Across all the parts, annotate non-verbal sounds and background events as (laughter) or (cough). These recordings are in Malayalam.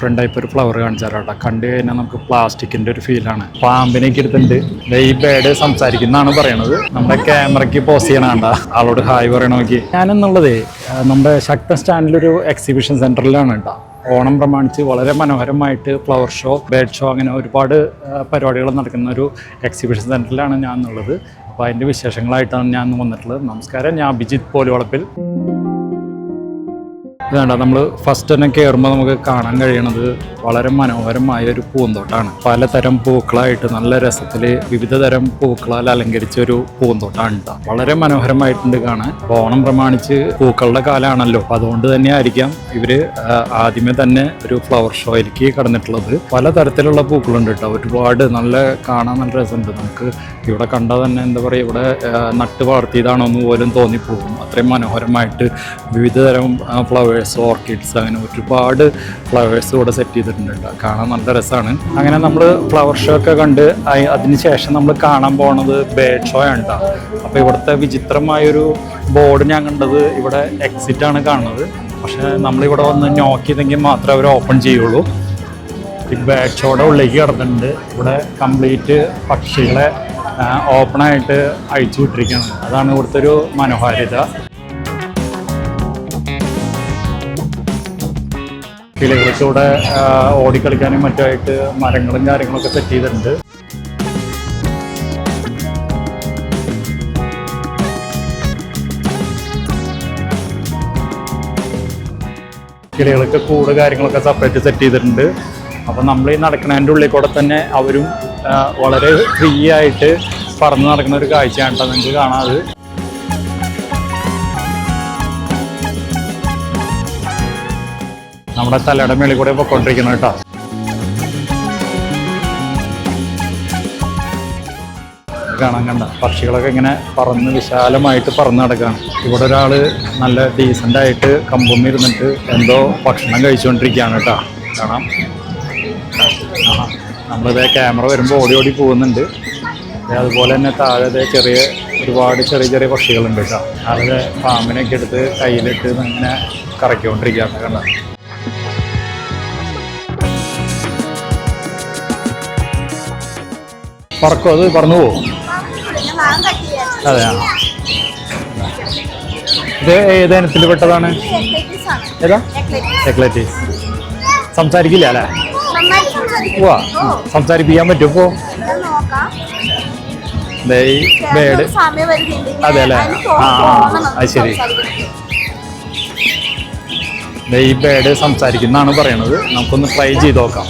ഫ്രണ്ട് ടൈപ്പ് ഒരു ഫ്ലവർ കാണിച്ചാലോട്ടെ കണ്ടു കഴിഞ്ഞാൽ നമുക്ക് പ്ലാസ്റ്റിക്കിന്റെ ഒരു ഫീലാണ് പാമ്പിനെ ദേ ഈ ബേഡ് സംസാരിക്കുന്നതാണ് പറയണത്. നമ്മുടെ ക്യാമറയ്ക്ക് പോസ് ചെയ്യണണ്ട ആളോട് ഹായ് പറയണ നോക്കി. ഞാനെന്നുള്ളതേ നമ്മുടെ ശക്ത സ്റ്റാൻഡിലൊരു എക്സിബിഷൻ സെന്ററിലാണ് കേട്ടോ. ഓണം പ്രമാണിച്ച് വളരെ മനോഹരമായിട്ട് ഫ്ലവർ ഷോ ബേഡ് ഷോ അങ്ങനെ ഒരുപാട് പരിപാടികൾ നടക്കുന്ന ഒരു എക്സിബിഷൻ സെന്ററിലാണ് ഞാൻ എന്നുള്ളത് അപ്പോൾ അതിന്റെ വിശേഷങ്ങളായിട്ടാണ് ഞാൻ വന്നിട്ടുള്ളത്. നമസ്കാരം. ഞാൻ അഭിജിത്ത് പോലുവളപ്പിൽ. ഇതാണ്ട നമ്മൾ ഫസ്റ്റ് തന്നെ കയറുമ്പോൾ നമുക്ക് കാണാൻ കഴിയണത് വളരെ മനോഹരമായ ഒരു പൂന്തോട്ടാണ്. പലതരം പൂക്കളായിട്ട് നല്ല രസത്തിൽ വിവിധ തരം പൂക്കളാൽ അലങ്കരിച്ച ഒരു പൂന്തോട്ടാണ് ട്ടോ. വളരെ മനോഹരമായിട്ടുണ്ട് കാണാൻ. ഓണം പ്രമാണിച്ച് പൂക്കളുടെ കാലമാണല്ലോ അതുകൊണ്ട് തന്നെ ആയിരിക്കാം ഇവർ ആദ്യമേ തന്നെ ഒരു ഫ്ലവർ ഷോയിലേക്ക് കടന്നിട്ടുള്ളത്. പലതരത്തിലുള്ള പൂക്കളുണ്ട് കേട്ടോ ഒരുപാട് നല്ല കാണാൻ നല്ല രസമുണ്ട്. നമുക്ക് ഇവിടെ കണ്ടാൽ തന്നെ എന്താ പറയുക ഇവിടെ നട്ട് വളർത്തിയതാണോ എന്ന് പോലും തോന്നിപ്പോകും. അത്രയും മനോഹരമായിട്ട് വിവിധ തരം ഫ്ലവേഴ്സ് ഓർക്കിഡ്സ് അങ്ങനെ ഒരുപാട് ഫ്ലവേഴ്സ് ഇവിടെ സെറ്റ് ചെയ്തിട്ടുണ്ട് കാണാൻ നല്ല രസമാണ് അങ്ങനെ നമ്മൾ ഫ്ലവർ ഷോ ഒക്കെ കണ്ട് അതിന് ശേഷം നമ്മൾ കാണാൻ പോണത് ബേഡ് ഷോ ആണ് കേട്ടോ അപ്പോൾ ഇവിടുത്തെ വിചിത്രമായൊരു ബോർഡ് ഞാൻ കണ്ടത് ഇവിടെ എക്സിറ്റ് ആണ് കാണുന്നത്. പക്ഷേ നമ്മളിവിടെ വന്ന് നോക്കിയതെങ്കിൽ മാത്രമേ അവർ ഓപ്പൺ ചെയ്യുള്ളൂ. ഈ ബാഡ് ഷോയുടെ ഉള്ളിലേക്ക് കിടന്നിട്ടുണ്ട്. ഇവിടെ കംപ്ലീറ്റ് പക്ഷികളെ ഓപ്പണായിട്ട് അഴിച്ചു വിട്ടിരിക്കുകയാണ്. അതാണ് ഇവിടുത്തെ ഒരു മനോഹാരിത. ആ, ഓടിക്കളിക്കാനും മറ്റുമായിട്ട് മരങ്ങളും കാര്യങ്ങളൊക്കെ സെറ്റ് ചെയ്തിട്ടുണ്ട്. കിളികൾക്ക് കൂട് കാര്യങ്ങളൊക്കെ സെപ്പറേറ്റ് സെറ്റ് ചെയ്തിട്ടുണ്ട്. അപ്പം നമ്മൾ ഈ നടക്കുന്നതിന്റെ ഉള്ളിൽ കൂടെ തന്നെ അവരും വളരെ ഫ്രീ ആയിട്ട് പറന്ന് നടക്കുന്ന ഒരു കാഴ്ചയാണ് കേട്ടോ നിങ്ങൾക്ക് കാണാത് നമ്മുടെ തലയുടെ മേളിൽ കൂടെ പൊയ്ക്കൊണ്ടിരിക്കണം കേട്ടോ. കാണാൻ കണ്ട. പക്ഷികളൊക്കെ ഇങ്ങനെ പറന്ന് വിശാലമായിട്ട് പറന്ന് നടക്കുകയാണ് ഇവിടെ ഒരാൾ നല്ല ഡീസന്റ് ആയിട്ട് കമ്പുമ്മ ഇരുന്നിട്ട് എന്തോ ഭക്ഷണം കഴിച്ചുകൊണ്ടിരിക്കുകയാണ് കേട്ടോ. കാണാം. ആ നമ്മളിതേ ക്യാമറ വരുമ്പോൾ ഓടി ഓടി പോകുന്നുണ്ട്. അതുപോലെ തന്നെ താഴെ ചെറിയ ഒരുപാട് ചെറിയ ചെറിയ പക്ഷികളുണ്ട് കേട്ടോ. അതിലെ പാമ്പിനൊക്കെ എടുത്ത് കയ്യിലിട്ട് ഇങ്ങനെ കറക്കിക്കൊണ്ടിരിക്കുകയാണ് കണ്ട. പറക്കോ അത് പറന്നു പോകും അതെ ഇത് ഏത് ഇനത്തിൽ പെട്ടതാണ്? ഏതാ? എക്ലറ്റീസ്. സംസാരിക്കില്ല അല്ലേ? പോവാ. സംസാരിപ്പിക്കാൻ പറ്റും ഇപ്പോ ബേഡ്. അതെ അല്ലേ? ആ, അത് ശരി. ഈ ബേഡ് സംസാരിക്കുന്നതാണ് പറയണത്. നമുക്കൊന്ന് ട്രൈ ചെയ്ത് നോക്കാം.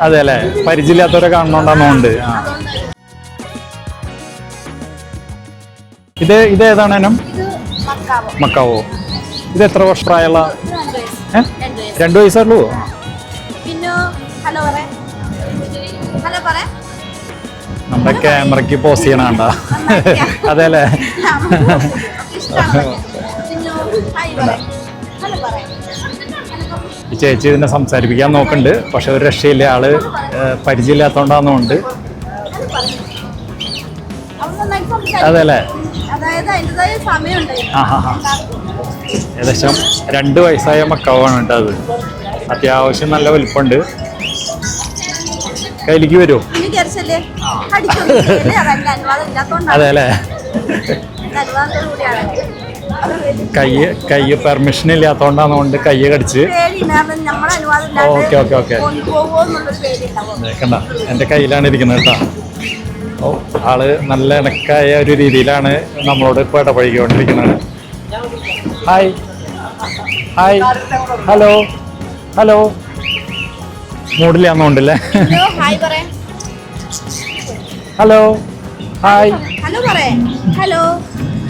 അതെ അല്ലേ പരിചയമില്ലാത്തവരെ കാണുന്നുണ്ടെന്നുണ്ട് ഇത് ഇത് ഏതാണ് ഇനം മക്കാവോ. ഇത് എത്ര വർഷം പ്രായമുള്ള? രണ്ടു വയസ്സുള്ളൂ നമ്മുടെ ക്യാമറയ്ക്ക് പോസ് ചെയ്യണണ്ട അതെ അല്ലേ ചേച്ചി ഇതിനെ സംസാരിപ്പിക്കാൻ നോക്കുന്നുണ്ട്. പക്ഷെ ഒരു രക്ഷയില്ല. ആൾ സംസാരിക്കും അതെ അല്ലേ ഏകദേശം രണ്ട് വയസ്സായ മക്കാവാണ് കേട്ടോ അത്. അത്യാവശ്യം നല്ല വലിപ്പമുണ്ട്. കയ്യിലേക്ക് വരുമോ അതെ അല്ലേ? (laughs) കൈ കൈ പെർമിഷൻ ഇല്ലാത്തോണ്ടാന്നുകൊണ്ട് കൈ കടിച്ച്. Okay, okay, okay. കണ്ട എന്റെ കയ്യിലാണ് ഇരിക്കുന്നത് കേട്ടോ. ഓ ആൾ നല്ല ഇണക്കായ ഒരു രീതിയിലാണ് നമ്മളോട് ഇപ്പോൾ ഇടപഴകിക്കൊണ്ടിരിക്കുന്നത്. Hi hi hello hello മൂഡിലാന്നുണ്ടല്ലേ hello hi hello hi hello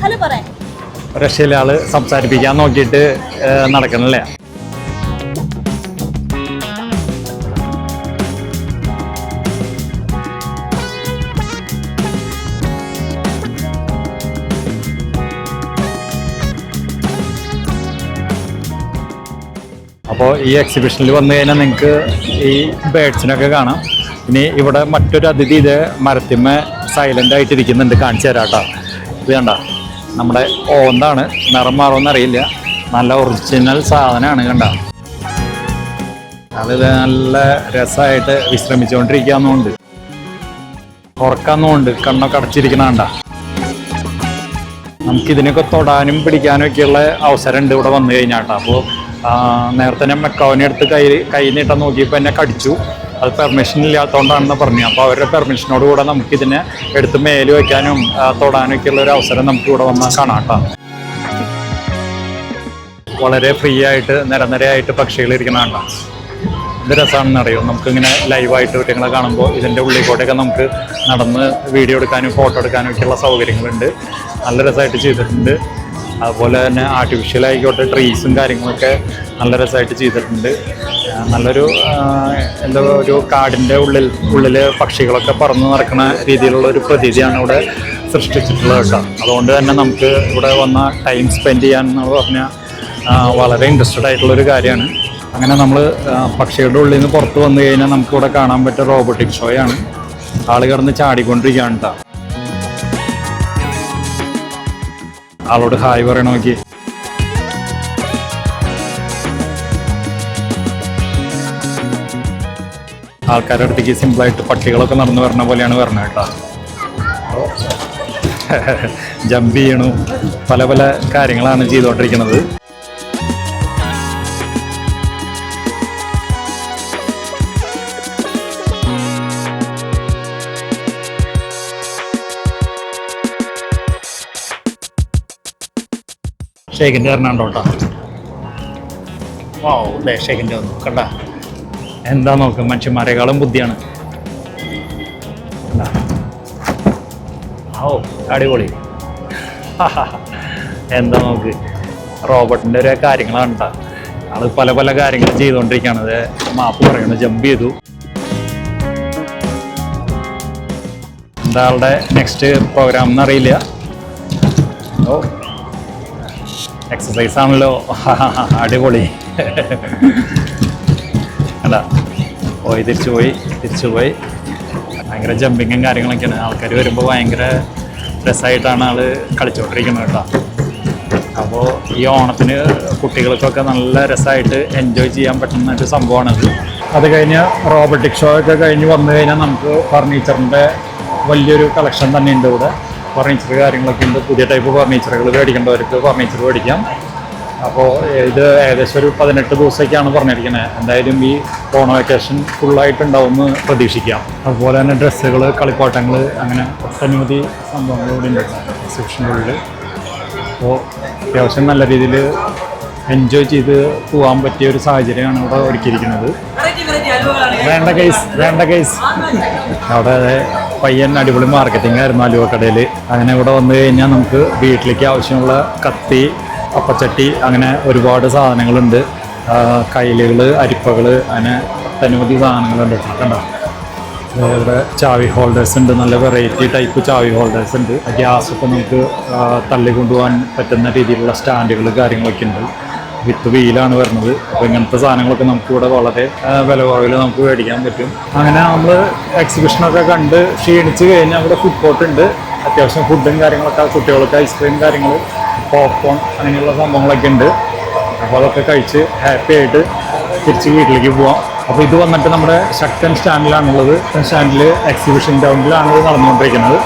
hello റഷ്യയിലെ ആൾ സംസാരിപ്പിക്കാൻ നോക്കിയിട്ട് നടക്കണല്ലേ? അപ്പോൾ ഈ എക്സിബിഷനിൽ വന്നു കഴിഞ്ഞാൽ നിങ്ങൾക്ക് ഈ ബേഡ്സിനൊക്കെ കാണാം. ഇനി ഇവിടെ മറ്റൊരു അതിഥി ഇത് മരത്തിന്മേ സൈലന്റ് ആയിട്ടിരിക്കുന്നുണ്ട്. കാണിച്ചു തരാം കേട്ടോ ഇത് കണ്ട? നമ്മുടെ ഓന്താണ് നിറം മാറുമെന്ന് അറിയില്ല. നല്ല ഒറിജിനൽ സാധനമാണ് കണ്ട? അത് നല്ല രസമായിട്ട് വിശ്രമിച്ചുകൊണ്ടിരിക്കാന്നുണ്ട് ഉറക്കാന്നുണ്ട് കണ്ണൊക്കെ അടച്ചിരിക്കണ കണ്ട നമുക്ക് ഇതിനൊക്കെ തൊടാനും പിടിക്കാനും ഒക്കെയുള്ള അവസരം ഉണ്ട് ഇവിടെ വന്നു കഴിഞ്ഞാട്ടോ. അപ്പോൾ നേരത്തെ ഞാൻ മെക്കോവിനെ എടുത്ത് കൈ കൈ നീട്ടാൻ നോക്കിയപ്പോൾ എന്നെ കടിച്ചു. അത് പെർമിഷൻ ഇല്ലാത്തതുകൊണ്ടാണെന്ന് പറഞ്ഞു. അപ്പോൾ അവരുടെ പെർമിഷനോട് കൂടെ നമുക്ക് ഇതിനെ എടുത്ത് മേൽ വയ്ക്കാനും തൊടാനും ഒക്കെയുള്ള ഒരു അവസരം നമുക്ക് ഇവിടെ വന്നാൽ കാണാം കേട്ടോ വളരെ ഫ്രീ ആയിട്ട് നിരനിരയായിട്ട് പക്ഷികൾ ഇരിക്കണ എന്ത് രസമാണെന്ന് അറിയോ? നമുക്കിങ്ങനെ ലൈവായിട്ട് കുറ്റങ്ങളെ കാണുമ്പോൾ ഇതിന്റെ ഉള്ളിൽ കൂടെയൊക്കെ നമുക്ക് നടന്ന് വീഡിയോ എടുക്കാനും ഫോട്ടോ എടുക്കാനും ഒക്കെയുള്ള സൗകര്യങ്ങളുണ്ട്. നല്ല രസമായിട്ട് ചെയ്തിട്ടുണ്ട്. അതുപോലെ തന്നെ ആർട്ടിഫിഷ്യൽ ആയിക്കോട്ടെ ട്രീസും കാര്യങ്ങളൊക്കെ നല്ല രസമായിട്ട് ചെയ്തിട്ടുണ്ട്. നല്ലൊരു എന്താ ഒരു കാടിന്റെ ഉള്ളിൽ ഉള്ളിൽ പക്ഷികളൊക്കെ പറന്ന് നടക്കുന്ന രീതിയിലുള്ള ഒരു പ്രതീതിയാണ് ഇവിടെ സൃഷ്ടിച്ചിട്ടുള്ളത് കേട്ടോ. അതുകൊണ്ട് തന്നെ നമുക്ക് ഇവിടെ വന്ന ടൈം സ്പെൻഡ് ചെയ്യാൻ എന്ന് പറഞ്ഞാൽ വളരെ ഇൻട്രസ്റ്റഡ് ആയിട്ടുള്ളൊരു കാര്യമാണ്. അങ്ങനെ നമ്മൾ പക്ഷികളുടെ ഉള്ളിൽ നിന്ന് പുറത്ത് വന്നു കഴിഞ്ഞാൽ നമുക്ക് ഇവിടെ കാണാൻ പറ്റിയ റോബോട്ടിക് ഷോയാണ് ആൾ കിടന്ന് ചാടിക്കൊണ്ടിരിക്കുകയാണ് കേട്ടോ. ആളോട് ഹായ് പറയണ ആൾക്കാരുടെ അടുത്തേക്ക് സിമ്പിളായിട്ട് പട്ടികളൊക്കെ നടന്നു വരണ പോലെയാണ് വരണത് കേട്ടോ. ജമ്പ് ചെയ്യണു. പല പല കാര്യങ്ങളാണ് ചെയ്തുകൊണ്ടിരിക്കുന്നത് ഷേഖിന്റെ വരണുണ്ടോ കേട്ടോ ഓ അല്ലേ? ഷേഖിന്റെ വന്നു. കണ്ട? എന്താ നോക്ക് മനുഷ്യന്മാരെക്കാളും ബുദ്ധിയാണ്? ഓ അടിപൊളി. (laughs) എന്താ നോക്ക് റോബോട്ടിന്റെ ഒരു കാര്യങ്ങളാണ് ആൾ പല പല കാര്യങ്ങൾ ചെയ്തുകൊണ്ടിരിക്കുകയാണ് അത് മാപ്പ് പറയണു ജമ്പ് ചെയ്തു. എന്താ ആളുടെ നെക്സ്റ്റ് പ്രോഗ്രാം എന്നറിയില്ല ഓ എക്സസൈസ് ആണല്ലോ. (laughs) അടിപൊളി. (laughs) അല്ല പോയി തിരിച്ചു പോയി തിരിച്ചു പോയി. ഭയങ്കര ജമ്പിങ്ങും കാര്യങ്ങളൊക്കെയാണ്. ആൾക്കാർ വരുമ്പോൾ ഭയങ്കര രസമായിട്ടാണ് ആൾ കളിച്ചുകൊണ്ടിരിക്കുന്നത് കേട്ടോ. അപ്പോൾ ഈ ഓണത്തിന് കുട്ടികൾക്കൊക്കെ നല്ല രസമായിട്ട് എൻജോയ് ചെയ്യാൻ പറ്റുന്ന ഒരു സംഭവമാണത് അത് കഴിഞ്ഞ് റോബോട്ടിക് ഷോ ഒക്കെ കഴിഞ്ഞ് വന്നു കഴിഞ്ഞാൽ നമുക്ക് ഫർണിച്ചറിന്റെ വലിയൊരു കളക്ഷൻ തന്നെ ഉണ്ട് ഇവിടെ. ഫർണിച്ചർ കാര്യങ്ങളൊക്കെ ഉണ്ട്. പുതിയ ടൈപ്പ് ഫർണിച്ചറുകൾ മേടിക്കേണ്ടവർക്ക് ഫർണിച്ചർ മേടിക്കാം. അപ്പോൾ ഇത് ഏകദേശം ഒരു പതിനെട്ട് ദിവസമൊക്കെയാണ് പറഞ്ഞിരിക്കുന്നത്. എന്തായാലും ഈ ഓണ വെക്കേഷൻ ഫുള്ളായിട്ടുണ്ടാവുമെന്ന് പ്രതീക്ഷിക്കാം. അതുപോലെ തന്നെ ഡ്രസ്സുകൾ കളിപ്പാട്ടങ്ങൾ അങ്ങനെ ഒട്ടനവധി സംഭവങ്ങൾ ഇവിടെ ഉണ്ട്. എക്സിബിഷനുള്ളിൽ അപ്പോൾ അത്യാവശ്യം നല്ല രീതിയിൽ എൻജോയ് ചെയ്ത് പോകാൻ പറ്റിയ ഒരു സാഹചര്യമാണ് ഇവിടെ ഒരുക്കിയിരിക്കുന്നത്. വേണ്ട കേസ് വേണ്ട കേസ് അവിടെ പയ്യൻ അടിപൊളി മാർക്കറ്റിംഗ് ആയിരുന്നു അലുവക്കടയിൽ അങ്ങനെ ഇവിടെ വന്നു കഴിഞ്ഞാൽ നമുക്ക് വീട്ടിലേക്ക് ആവശ്യമുള്ള കത്തി അപ്പച്ചട്ടി അങ്ങനെ ഒരുപാട് സാധനങ്ങളുണ്ട്. കയ്യിലുകൾ അരിപ്പകൾ അങ്ങനെ ഒട്ടനവധി സാധനങ്ങളുണ്ട് കണ്ടോ? ഇവിടെ ചാവി ഹോൾഡേഴ്സ് ഉണ്ട്. നല്ല വെറൈറ്റി ടൈപ്പ് ചാവി ഹോൾഡേഴ്സ് ഉണ്ട്. ഗ്യാസ് ഒക്കെ നമുക്ക് തള്ളിക്കൊണ്ടുപോകാൻ തള്ളി കൊണ്ടുപോകാൻ പറ്റുന്ന രീതിയിലുള്ള സ്റ്റാൻഡുകൾ കാര്യങ്ങളൊക്കെ ഉണ്ട്. വിത്ത് വീലാണ് വരുന്നത്. അപ്പോൾ ഇങ്ങനത്തെ സാധനങ്ങളൊക്കെ നമുക്കിവിടെ വളരെ വില കുറവിൽ നമുക്ക് മേടിക്കാൻ പറ്റും. അങ്ങനെ നമ്മൾ എക്സിബിഷനൊക്കെ കണ്ട് ക്ഷീണിച്ച് കഴിഞ്ഞാൽ അവിടെ ഫുഡ് കോർട്ട് ഉണ്ട്. അത്യാവശ്യം ഫുഡും കാര്യങ്ങളൊക്കെ കുട്ടികൾക്ക് ഐസ്ക്രീം കാര്യങ്ങൾ പോപ്കോൺ അങ്ങനെയുള്ള സംഭവങ്ങളൊക്കെ ഉണ്ട്. അപ്പോൾ അതൊക്കെ കഴിച്ച് ഹാപ്പി ആയിട്ട് തിരിച്ച് വീട്ടിലേക്ക് പോവാം. അപ്പോൾ ഇത് വന്നിട്ട് നമ്മുടെ ശക്തൻ സ്റ്റാൻഡിലാണുള്ളത് സ്റ്റാൻഡിൽ എക്സിബിഷൻ ഗ്രൗണ്ടിലാണ് ഇത് നടന്നുകൊണ്ടിരിക്കുന്നത്.